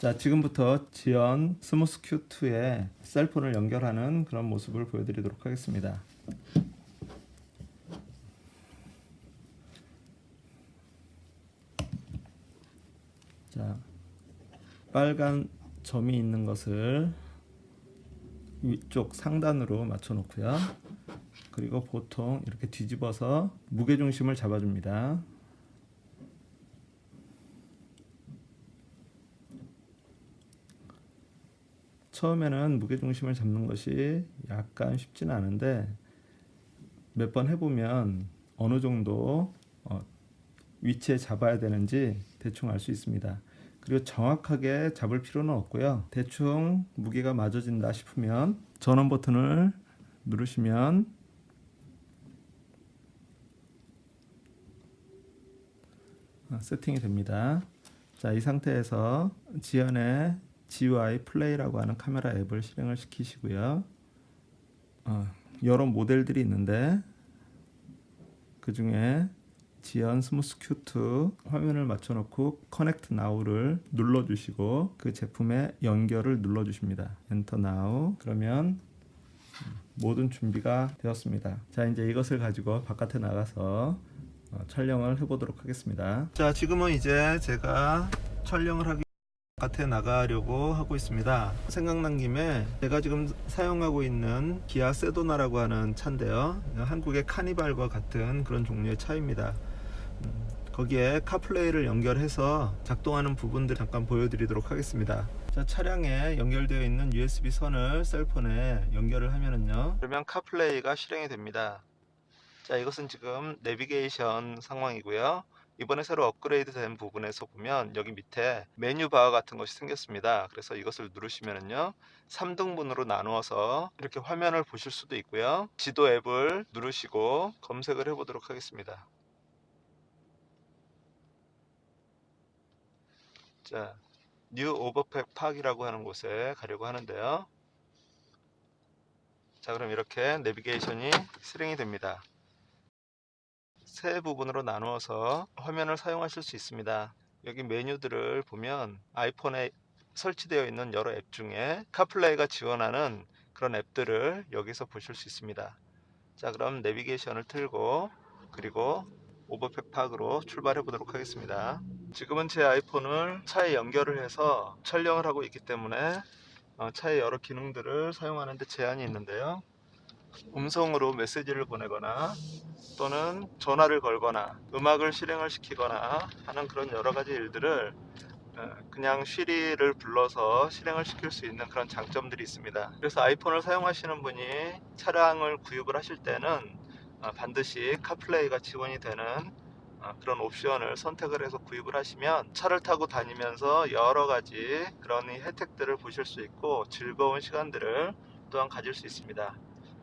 자, 지금부터 지연 스무스 Q2에 셀폰을 연결하는 그런 모습을 보여드리도록 하겠습니다. 자, 빨간 점이 있는 것을 위쪽 상단으로 맞춰 놓고요. 그리고 보통 이렇게 뒤집어서 무게 중심을 잡아줍니다. 처음에는 무게 중심을 잡는 것이 약간 쉽지는 않은데 몇 번 해보면 어느 정도 어, 위치에 잡아야 되는지 대충 알 수 있습니다. 그리고 정확하게 잡을 필요는 없고요. 대충 무게가 맞아진다 싶으면 전원 버튼을 누르시면 아, 세팅이 됩니다. 자, 이 상태에서 지연의 GUI 플레이라고 하는 카메라 앱을 실행을 시키시고요. 어, 여러 모델들이 있는데 그 중에 지연 스무스 Q2 화면을 맞춰놓고 커넥트 now를 눌러주시고 그 제품의 연결을 눌러주십니다. 엔터 now 그러면 모든 준비가 되었습니다. 자 이제 이것을 가지고 바깥에 나가서 어, 촬영을 해보도록 하겠습니다. 자 지금은 이제 제가 촬영을 하기 바깥에 나가려고 하고 있습니다. 생각난 김에 제가 지금 사용하고 있는 기아 세도나라고 하는 차인데요. 한국의 카니발과 같은 그런 종류의 차입니다. 음, 거기에 카플레이를 연결해서 작동하는 부분들 잠깐 보여드리도록 하겠습니다. 자, 차량에 연결되어 있는 USB 선을 셀폰에 연결을 하면은요. 그러면 카플레이가 실행이 됩니다. 자, 이것은 지금 내비게이션 상황이고요. 이번에 새로 업그레이드 된 부분에서 보면 여기 밑에 메뉴 바어 같은 것이 생겼습니다. 그래서 이것을 누르시면은요. 3등분으로 나누어서 이렇게 화면을 보실 수도 있고요. 지도 앱을 누르시고 검색을 해 보도록 하겠습니다. 자, 뉴 오버팩 팍이라고 하는 곳에 가려고 하는데요. 자, 그럼 이렇게 내비게이션이 실행이 됩니다. 세 부분으로 나누어서 화면을 사용하실 수 있습니다. 여기 메뉴들을 보면 아이폰에 설치되어 있는 여러 앱 중에 카플레이가 지원하는 그런 앱들을 여기서 보실 수 있습니다. 자, 그럼 내비게이션을 틀고 그리고 오버팩 팍으로 출발해 보도록 하겠습니다. 지금은 제 아이폰을 차에 연결을 해서 촬영을 하고 있기 때문에 어, 차의 여러 기능들을 사용하는데 제한이 있는데요. 음성으로 메시지를 보내거나 또는 전화를 걸거나 음악을 실행을 시키거나 하는 그런 여러 가지 일들을 어, 그냥 쉬리를 불러서 실행을 시킬 수 있는 그런 장점들이 있습니다. 그래서 아이폰을 사용하시는 분이 차량을 구입을 하실 때는 어, 반드시 카플레이가 지원이 되는 어, 그런 옵션을 선택을 해서 구입을 하시면 차를 타고 다니면서 여러 가지 그런 혜택들을 보실 수 있고 즐거운 시간들을 또한 가질 수 있습니다.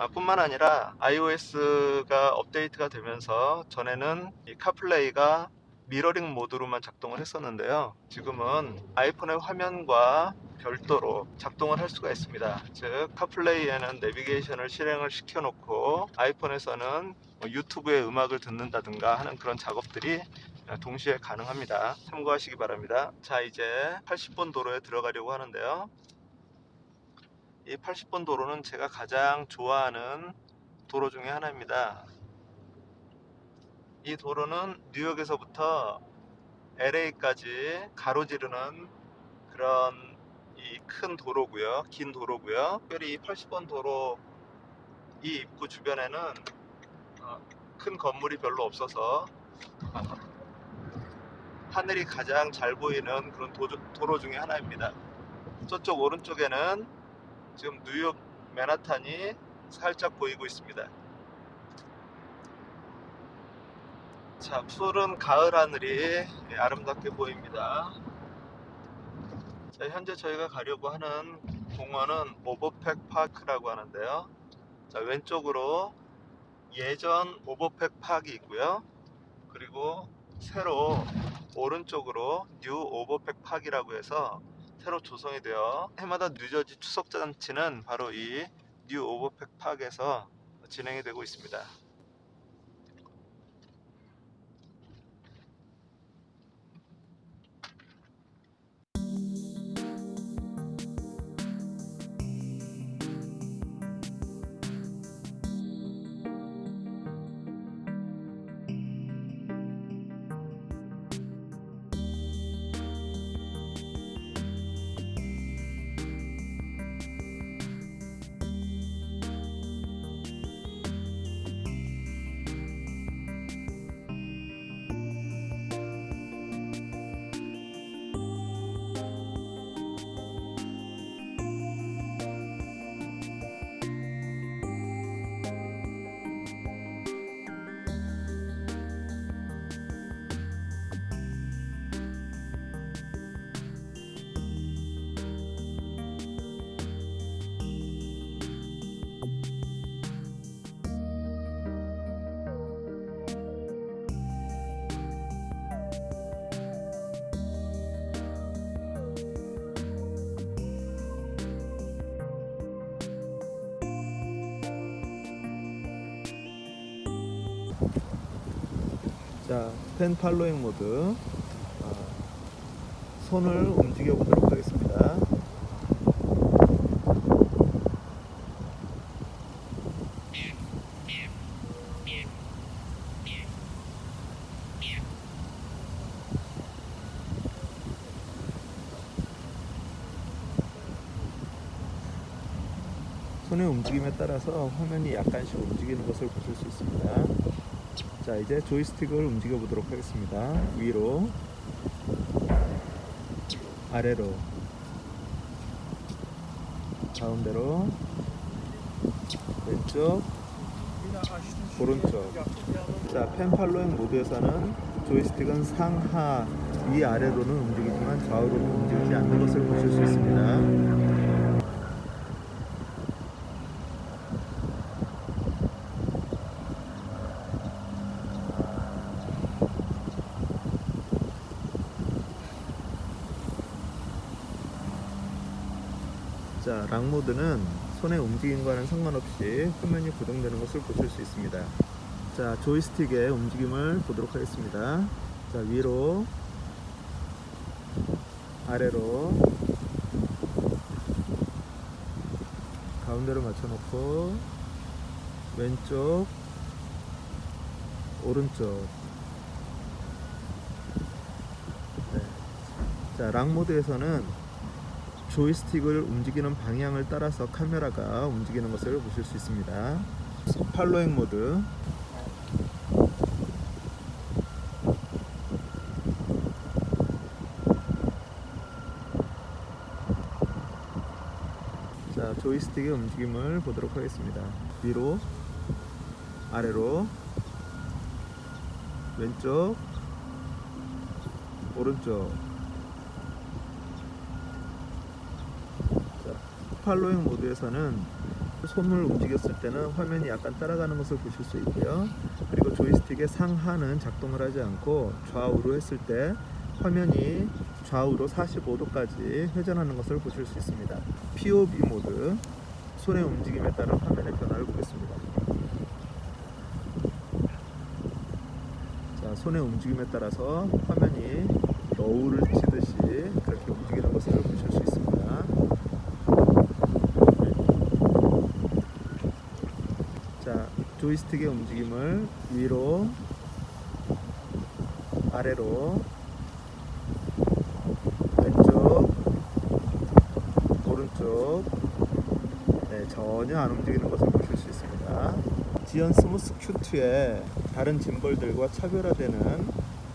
아, 뿐만 아니라 iOS가 업데이트가 되면서 전에는 이 카플레이가 미러링 모드로만 작동을 했었는데요. 지금은 아이폰의 화면과 별도로 작동을 할 수가 있습니다. 즉 카플레이에는 내비게이션을 실행을 시켜놓고 아이폰에서는 뭐 유튜브에 음악을 듣는다든가 하는 그런 작업들이 동시에 가능합니다. 참고하시기 바랍니다. 자 이제 80번 도로에 들어가려고 하는데요. 이 80번 도로는 제가 가장 좋아하는 도로 중에 하나입니다. 이 도로는 뉴욕에서부터 LA까지 가로지르는 그런 이 큰 도로고요. 긴 도로고요. 특별히 이 80번 도로 이 입구 주변에는 어, 큰 건물이 별로 없어서 어, 하늘이 가장 잘 보이는 그런 도, 도로 중에 하나입니다. 저쪽 오른쪽에는 지금 뉴욕 맨하탄이 살짝 보이고 있습니다. 자, 푸른 가을 하늘이 아름답게 보입니다. 자, 현재 저희가 가려고 하는 공원은 오버팩 파크라고 하는데요. 자, 왼쪽으로 예전 오버팩 파크이 있고요. 그리고 새로 오른쪽으로 뉴 오버팩 파크이라고 해서 새로 조성이 되어 해마다 뉴저지 추석 잔치는 바로 이 뉴 오버팩 파크에서 진행이 되고 있습니다. 자, 펜 팔로잉 모드. 아, 손을 움직여 보도록 하겠습니다. 손의 움직임에 따라서 화면이 약간씩 움직이는 것을 보실 수 있습니다. 자, 이제 조이스틱을 움직여 보도록 하겠습니다. 위로, 아래로, 가운데로, 왼쪽, 오른쪽. 자, 펜 팔로잉 모드에서는 조이스틱은 상하, 위 아래로는 움직이지만 좌우로는 움직이지 않는 것을 보실 수 있습니다. 자, 락 모드는 손의 움직임과는 상관없이 화면이 고정되는 것을 보실 수 있습니다. 자, 조이스틱의 움직임을 보도록 하겠습니다. 자, 위로, 아래로, 가운데로 맞춰놓고, 왼쪽, 오른쪽. 네. 자, 락 모드에서는 조이스틱을 움직이는 방향을 따라서 카메라가 움직이는 것을 보실 수 있습니다. 팔로잉 모드. 자, 조이스틱의 움직임을 보도록 하겠습니다. 위로, 아래로, 왼쪽, 오른쪽. 팔로잉 모드에서는 손을 움직였을 때는 화면이 약간 따라가는 것을 보실 수 있고요. 그리고 조이스틱의 상하는 작동을 하지 않고 좌우로 했을 때 화면이 좌우로 45도까지 회전하는 것을 보실 수 있습니다. POV 모드 손의 움직임에 따른 화면의 변화를 보겠습니다. 자, 손의 움직임에 따라서 화면이 너울을 치듯이 그렇게 움직이는 것을 보실 수 있습니다. 자, 조이스틱의 움직임을 위로, 아래로, 왼쪽, 오른쪽, 네, 전혀 안 움직이는 것을 보실 수 있습니다. 지연 스무스 큐2의 다른 짐벌들과 차별화되는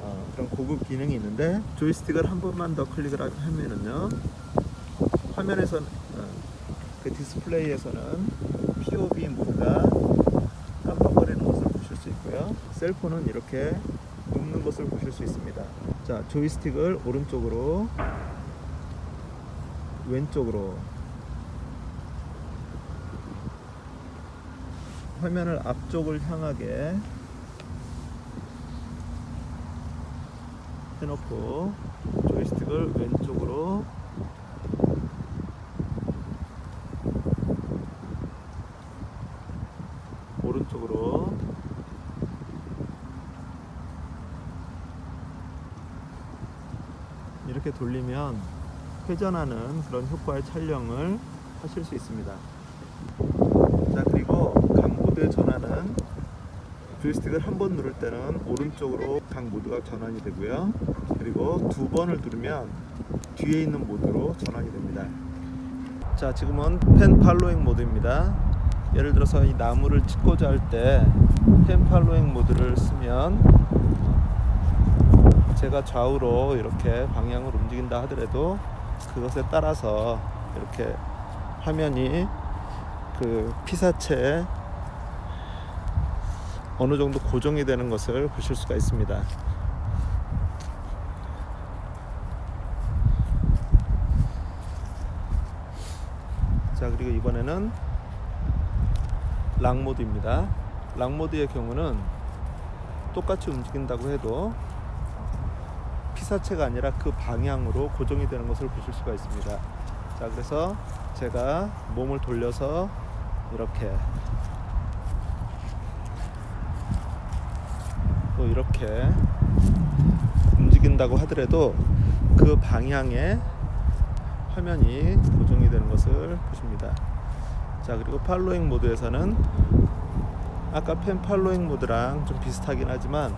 어, 그런 고급 기능이 있는데 조이스틱을 한 번만 더 클릭을 하- 하면은요 화면에서 어, 그 디스플레이에서는 POV 모드가 깜빡거리는 것을 보실 수 있고요. 셀폰은 이렇게 눕는 것을 보실 수 있습니다. 자, 조이스틱을 오른쪽으로, 왼쪽으로, 화면을 앞쪽을 향하게 해놓고 조이스틱을 왼쪽으로 오른쪽으로 이렇게 돌리면 회전하는 그런 효과의 촬영을 하실 수 있습니다. 자 그리고 각 모드의 전환은 조이스틱을 한 번 누를 때는 오른쪽으로 각 모드가 전환이 되고요. 그리고 두 번을 누르면 뒤에 있는 모드로 전환이 됩니다. 자 지금은 펜 팔로잉 모드입니다. 예를 들어서 이 나무를 찍고자 할 때 펜 팔로잉 모드를 쓰면 제가 좌우로 이렇게 방향을 움직인다 하더라도 그것에 따라서 이렇게 화면이 그 피사체에 어느 정도 고정이 되는 것을 보실 수가 있습니다. 자 그리고 이번에는 락 모드입니다. 락 모드의 경우는 똑같이 움직인다고 해도 피사체가 아니라 그 방향으로 고정이 되는 것을 보실 수가 있습니다. 자 그래서 제가 몸을 돌려서 이렇게 또 이렇게 움직인다고 하더라도 그 방향에 화면이 고정이 되는 것을 보십니다. 자 그리고 팔로잉 모드에서는 아까 펜 팔로잉 모드랑 좀 비슷하긴 하지만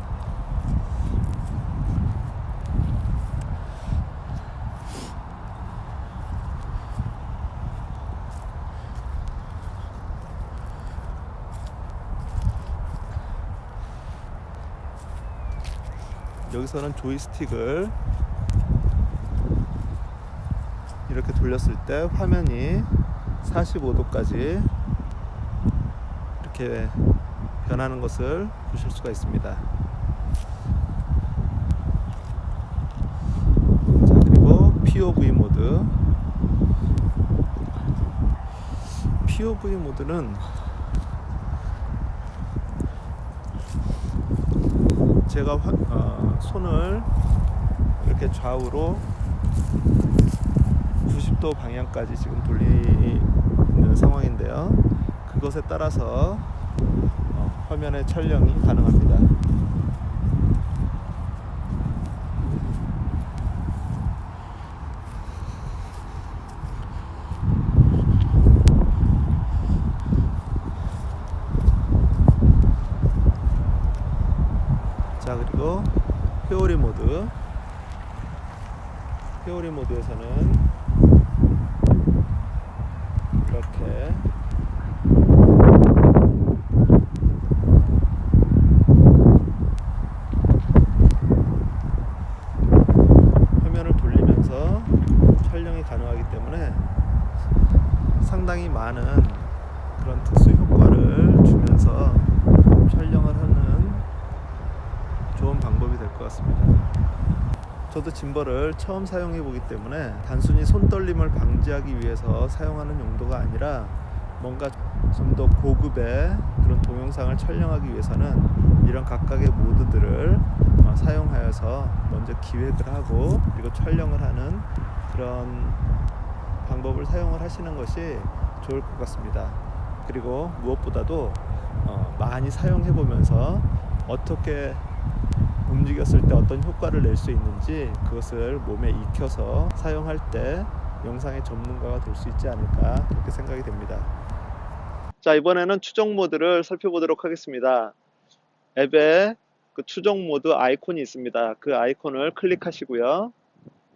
여기서는 조이스틱을 이렇게 돌렸을 때 화면이 45도까지 이렇게 변하는 것을 보실 수가 있습니다. 자, 그리고 POV 모드. POV 모드는 제가 화- 어, 손을 이렇게 좌우로 90도 방향까지 지금 돌리는 상황인데요. 그것에 따라서 어, 화면의 촬영이 가능합니다. 자 그리고 회오리 모드 회오리 모드에서는 이렇게 화면을 돌리면서 촬영이 가능하기 때문에 상당히 많은 그런 특수 효과를 주면서 촬영을 하는 좋은 방법이 될 것 같습니다. 저도 짐벌을 처음 사용해 보기 때문에 단순히 손 떨림을 방지하기 위해서 사용하는 용도가 아니라 뭔가 좀 더 고급의 그런 동영상을 촬영하기 위해서는 이런 각각의 모드들을 어, 사용하여서 먼저 기획을 하고 그리고 촬영을 하는 그런 방법을 사용을 하시는 것이 좋을 것 같습니다. 그리고 무엇보다도 어, 많이 사용해 보면서 어떻게 움직였을 때 어떤 효과를 낼 수 있는지 그것을 몸에 익혀서 사용할 때 영상의 전문가가 될 수 있지 않을까 그렇게 생각이 됩니다. 자 이번에는 추적 모드를 살펴보도록 하겠습니다. 앱에 그 추적 모드 아이콘이 있습니다. 그 아이콘을 클릭하시고요.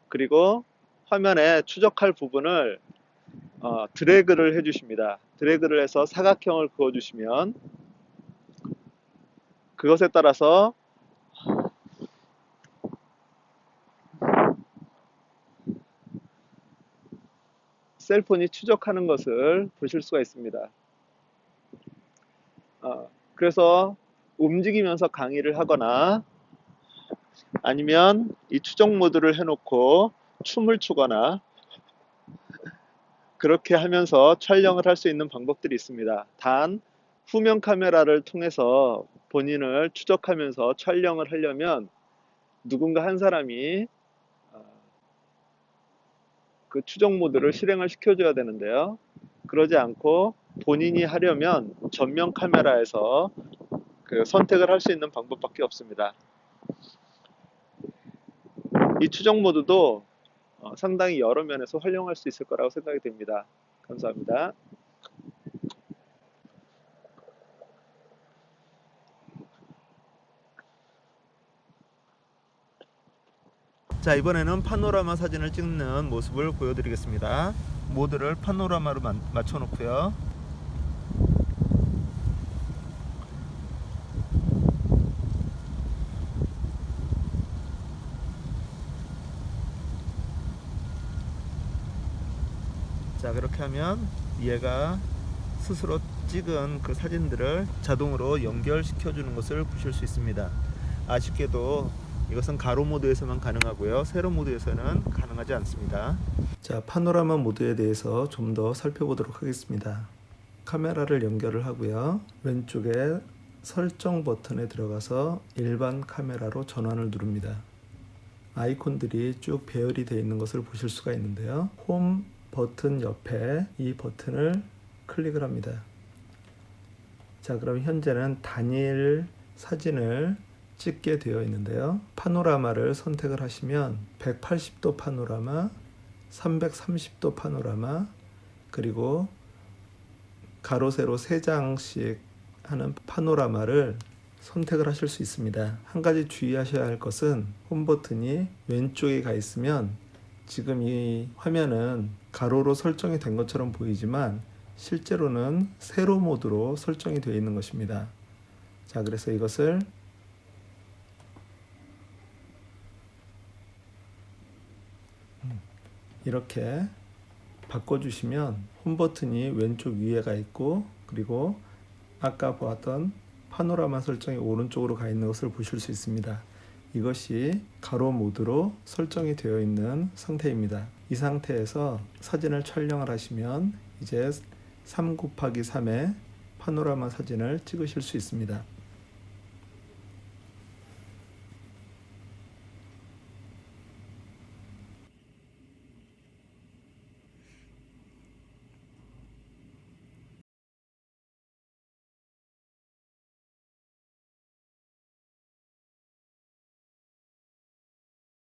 그리고 화면에 추적할 부분을 어, 드래그를 해주십니다. 드래그를 해서 사각형을 그어주시면 그것에 따라서 셀폰이 추적하는 것을 보실 수가 있습니다. 어, 그래서 움직이면서 강의를 하거나 아니면 이 추적 모드를 해놓고 춤을 추거나 그렇게 하면서 촬영을 할 수 있는 방법들이 있습니다. 단 후면 카메라를 통해서 본인을 추적하면서 촬영을 하려면 누군가 한 사람이 어, 그 추적 모드를 실행을 시켜줘야 되는데요. 그러지 않고 본인이 하려면 전면 카메라에서 그 선택을 할 수 있는 방법밖에 없습니다. 이 추적 모드도 어, 상당히 여러 면에서 활용할 수 있을 거라고 생각이 됩니다. 감사합니다. 자 이번에는 파노라마 사진을 찍는 모습을 보여드리겠습니다. 모드를 파노라마로 만- 맞춰 놓고요. 자 그렇게 하면 얘가 스스로 찍은 그 사진들을 자동으로 연결시켜 주는 것을 보실 수 있습니다. 아쉽게도 이것은 가로 모드에서만 가능하고요. 세로 모드에서는 가능하지 않습니다. 자, 파노라마 모드에 대해서 좀 더 살펴보도록 하겠습니다. 카메라를 연결을 하고요. 왼쪽에 설정 버튼에 들어가서 일반 카메라로 전환을 누릅니다. 아이콘들이 쭉 배열이 되어 있는 것을 보실 수가 있는데요. 홈 버튼 옆에 이 버튼을 클릭을 합니다. 자, 그럼 현재는 단일 사진을 찍게 되어 있는데요. 파노라마를 선택을 하시면 180도 파노라마, 330도 파노라마, 그리고 가로 세로 3장씩 하는 파노라마를 선택을 하실 수 있습니다. 한 가지 주의하셔야 할 것은 홈 버튼이 왼쪽에 가 있으면 지금 이 화면은 가로로 설정이 된 것처럼 보이지만 실제로는 세로 모드로 설정이 되어 있는 것입니다. 자, 그래서 이것을 이렇게 바꿔주시면 홈 버튼이 왼쪽 위에가 있고 그리고 아까 보았던 파노라마 설정이 오른쪽으로 가 있는 것을 보실 수 있습니다. 이것이 가로 모드로 설정이 되어 있는 상태입니다. 이 상태에서 사진을 촬영을 하시면 이제 3 곱하기 3의 파노라마 사진을 찍으실 수 있습니다.